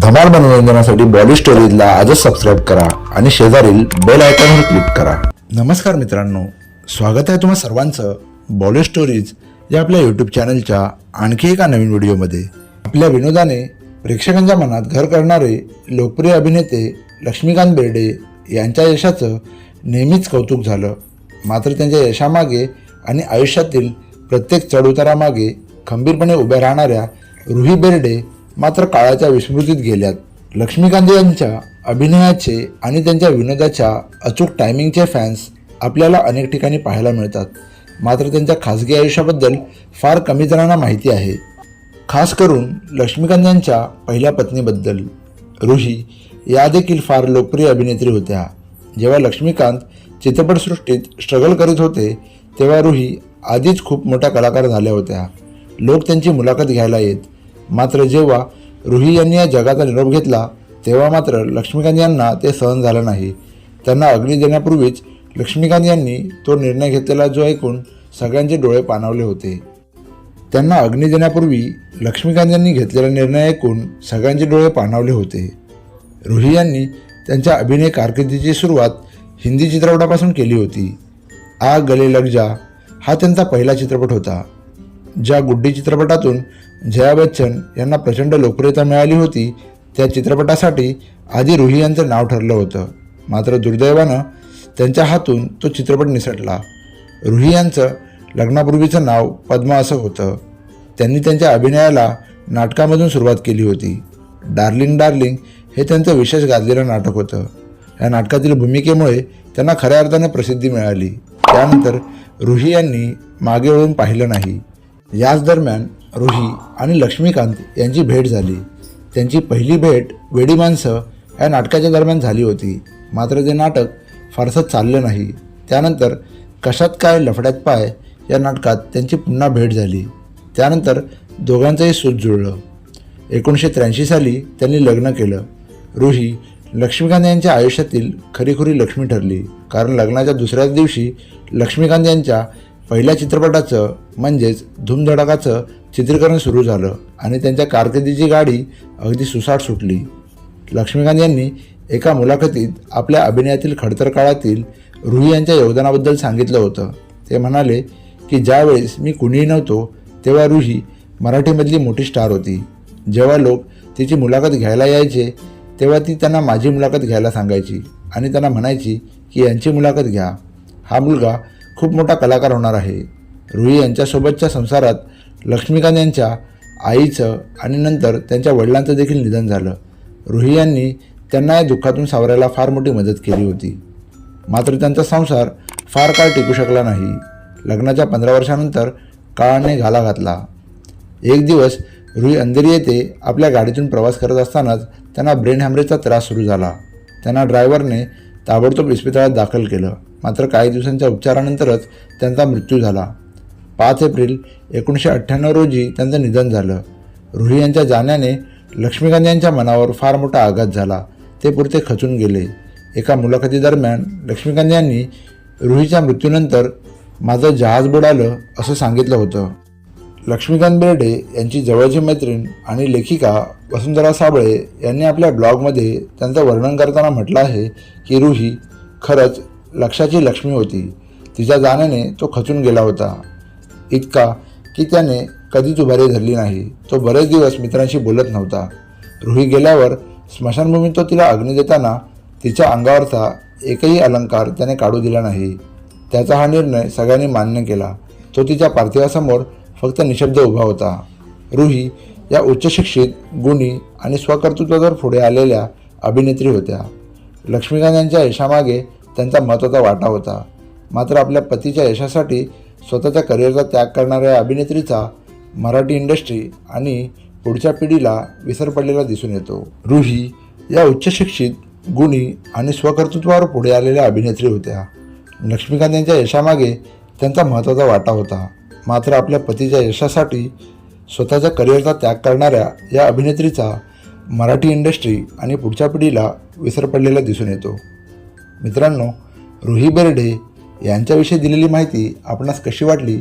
धमाल मनोरंजनासाठी बॉडी स्टोरीजला आजच सबस्क्राईब करा आणि शेजारील बेल आयकॉनवर क्लिक करा. नमस्कार मित्रांनो स्वागत आहे तुम्हा सर्वांचं बॉडी स्टोरीज या आपल्या यूट्यूब चॅनलच्या आणखी एका नवीन व्हिडिओमध्ये आपल्या विनोदाने प्रेक्षकांच्या मनात घर करणारे लोकप्रिय अभिनेते लक्ष्मीकांत बेर्डे यांच्या यशाचं नेहमीच कौतुक झालं. मात्र त्यांच्या यशामागे आणि आयुष्यातील प्रत्येक चढउतारामागे खंबीरपणे उभ्या राहणाऱ्या रुही बेर्डे मात्र काळाच्या विस्मृतीत गेल्यात. लक्ष्मीकांत यांच्या अभिनयाचे आणि त्यांच्या विनोदाच्या अचूक टायमिंगचे फॅन्स आपल्याला अनेक ठिकाणी पाहायला मिळतात. मात्र त्यांच्या खाजगी आयुष्याबद्दल फार कमी जणांना माहिती आहे. खास करून लक्ष्मीकांत यांच्या पहिल्या पत्नीबद्दल. रुही या देखील फार लोकप्रिय अभिनेत्री होत्या. जेव्हा लक्ष्मीकांत चित्रपटसृष्टीत स्ट्रगल करीत होते तेव्हा रुही आधीच खूप मोठ्या कलाकार झाल्या होत्या. लोक त्यांची मुलाखत घ्यायला येत. मात्र जेव्हा रुही यांनी या जगाचा निरोप घेतला तेव्हा मात्र लक्ष्मीकांत यांना ते सहन झालं नाही. त्यांना अग्नी देण्यापूर्वीच लक्ष्मीकांत यांनी तो निर्णय घेतलेला जो ऐकून सगळ्यांचे डोळे पाणावले होते. त्यांना अग्नी देण्यापूर्वी लक्ष्मीकांत यांनी घेतलेला निर्णय ऐकून सगळ्यांचे डोळे पाणावले होते. रुही यांनी त्यांच्या अभिनय कारकिर्दीची सुरुवात हिंदी चित्रपटापासून केली होती. आ गले लग जा हा त्यांचा पहिला चित्रपट होता. ज्या गुड्डी चित्रपटातून जया बच्चन यांना प्रचंड लोकप्रियता मिळाली होती त्या चित्रपटासाठी आधी रुही यांचं नाव ठरलं होतं. मात्र दुर्दैवानं त्यांच्या हातून तो चित्रपट निसटला. रुही यांचं लग्नापूर्वीचं नाव पद्मा असं होतं. त्यांनी त्यांच्या अभिनयाला नाटकामधून सुरुवात केली होती. डार्लिंग डार्लिंग हे त्यांचं विशेष गाजलेलं नाटक होतं. या नाटकातील भूमिकेमुळे त्यांना खऱ्या अर्थाने प्रसिद्धी मिळाली. त्यानंतर रुही यांनी मागे वळून पाहिलं नाही. याच दरम्यान रुही आणि लक्ष्मीकांत यांची भेट झाली. त्यांची पहिली भेट वेडी माणसं या नाटकाच्या दरम्यान झाली होती. मात्र ते नाटक फारसं चाललं नाही. त्यानंतर कशात काय लफड्यात पाय या नाटकात त्यांची पुन्हा भेट झाली. त्यानंतर दोघांचंही सूत जुळलं. एकोणीसशे त्र्याऐंशी साली त्यांनी लग्न केलं. रुही लक्ष्मीकांत यांच्या आयुष्यातील खरीखुरी लक्ष्मी ठरली. कारण लग्नाच्या दुसऱ्याच दिवशी लक्ष्मीकांत यांच्या पहिल्या चित्रपटाचं म्हणजेच धूमधडाकाचं चित्रीकरण सुरू झालं आणि त्यांच्या कारकिर्दीची गाडी अगदी सुसाट सुटली. लक्ष्मीकांत यांनी एका मुलाखतीत आपल्या अभिनयातील खडतर काळातील रुही यांच्या योगदानाबद्दल सांगितलं होतं. ते म्हणाले की ज्यावेळेस मी कुणीही नव्हतो तेव्हा रुही मराठीमधली मोठी स्टार होती. जेव्हा लोक तिची मुलाखत घ्यायला यायचे तेव्हा ती त्यांना माझी मुलाखत घ्यायला सांगायची आणि त्यांना म्हणायची की यांची मुलाखत घ्या. हा मुलगा खूप मोठा कलाकार होणार आहे. रुई यांच्यासोबतच्या संसारात लक्ष्मीकांत यांच्या आईचं आणि नंतर त्यांच्या वडिलांचं देखील निधन झालं. रुही यांनी त्यांना या दुःखातून सावरायला फार मोठी मदत केली होती. मात्र त्यांचा संसार फार काळ टिकू शकला नाही. लग्नाच्या पंधरा वर्षानंतर काळाने घाला घातला. एक दिवस रुई अंधेरी येथे आपल्या गाडीतून प्रवास करत असतानाच त्यांना ब्रेन हॅमरेजचा त्रास सुरू झाला. त्यांना ड्रायव्हरने ताबडतोब इस्पितळात दाखल केलं. मात्र काही दिवसांच्या उपचारानंतरच त्यांचा मृत्यू झाला. पाच एप्रिल एकोणीसशे अठ्ठ्याण्णव रोजी त्यांचं निधन झालं. रुही यांच्या जाण्याने लक्ष्मीकांत यांच्या मनावर फार मोठा आघात झाला. ते पुरते खचून गेले. एका मुलाखतीदरम्यान लक्ष्मीकांत यांनी रुहीच्या मृत्यूनंतर माझं जहाज बुडालं असं सांगितलं होतं. लक्ष्मीकांत बेर्डे यांची जवळची मैत्रीण आणि लेखिका वसुंधरा साबळे यांनी आपल्या ब्लॉगमध्ये त्यांचं वर्णन करताना म्हटलं आहे की रुही खरंच लक्षाची लक्ष्मी होती. तिच्या जाण्याने तो खचून गेला होता. इतका की त्याने कधीच उभारी धरली नाही. तो बरेच दिवस मित्रांशी बोलत नव्हता. रुही गेल्यावर स्मशानभूमीत तो तिला अग्नी देताना तिच्या अंगावरचा एकही अलंकार त्याने काढू दिला नाही. त्याचा हा निर्णय सगळ्यांनी मान्य केला. तो तिच्या पार्थिवासमोर फक्त निशब्द उभा होता. रुही या उच्चशिक्षित गुणी आणि स्वकर्तृत्वावर पुढे आलेल्या अभिनेत्री होत्या. लक्ष्मीकांत यांच्या यशामागे त्यांचा महत्त्वाचा वाटा होता. मात्र आपल्या पतीच्या यशासाठी स्वतःच्या करिअरचा त्याग करणाऱ्या अभिनेत्रीचा मराठी इंडस्ट्री आणि पुढच्या पिढीला विसर पडलेला दिसून येतो. रुही या उच्चशिक्षित गुणी आणि स्वकर्तृत्वावर पुढे आलेल्या अभिनेत्री होत्या. लक्ष्मीकांत यांच्या यशामागे त्यांचा महत्त्वाचा वाटा होता. मात्र आपल्या पतीच्या यशासाठी स्वतःच्या करिअरचा त्याग करणाऱ्या या अभिनेत्रीचा मराठी इंडस्ट्री आणि पुढच्या पिढीला विसर पडलेला दिसून येतो. मित्रांनो रुही बेर्डे यांच्याविषयी दिलेली माहिती आपणास कशी वाटली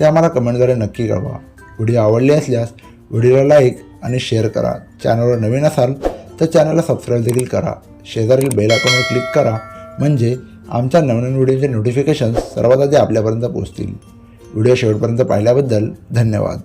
ते आम्हाला कमेंटद्वारे नक्की कळवा. व्हिडिओ आवडले असल्यास व्हिडिओला लाईक आणि शेअर करा. चॅनलवर नवीन असाल तर चॅनलला सबस्क्राईब देखील करा. शेजारील बेल आयकॉनवर क्लिक करा. म्हणजे आमच्या नवनवीन व्हिडिओचे नोटिफिकेशन्स सर्वात आधी आपल्यापर्यंत पोहोचतील. व्हिडिओ शेवटपर्यंत पाहिल्याबद्दल धन्यवाद.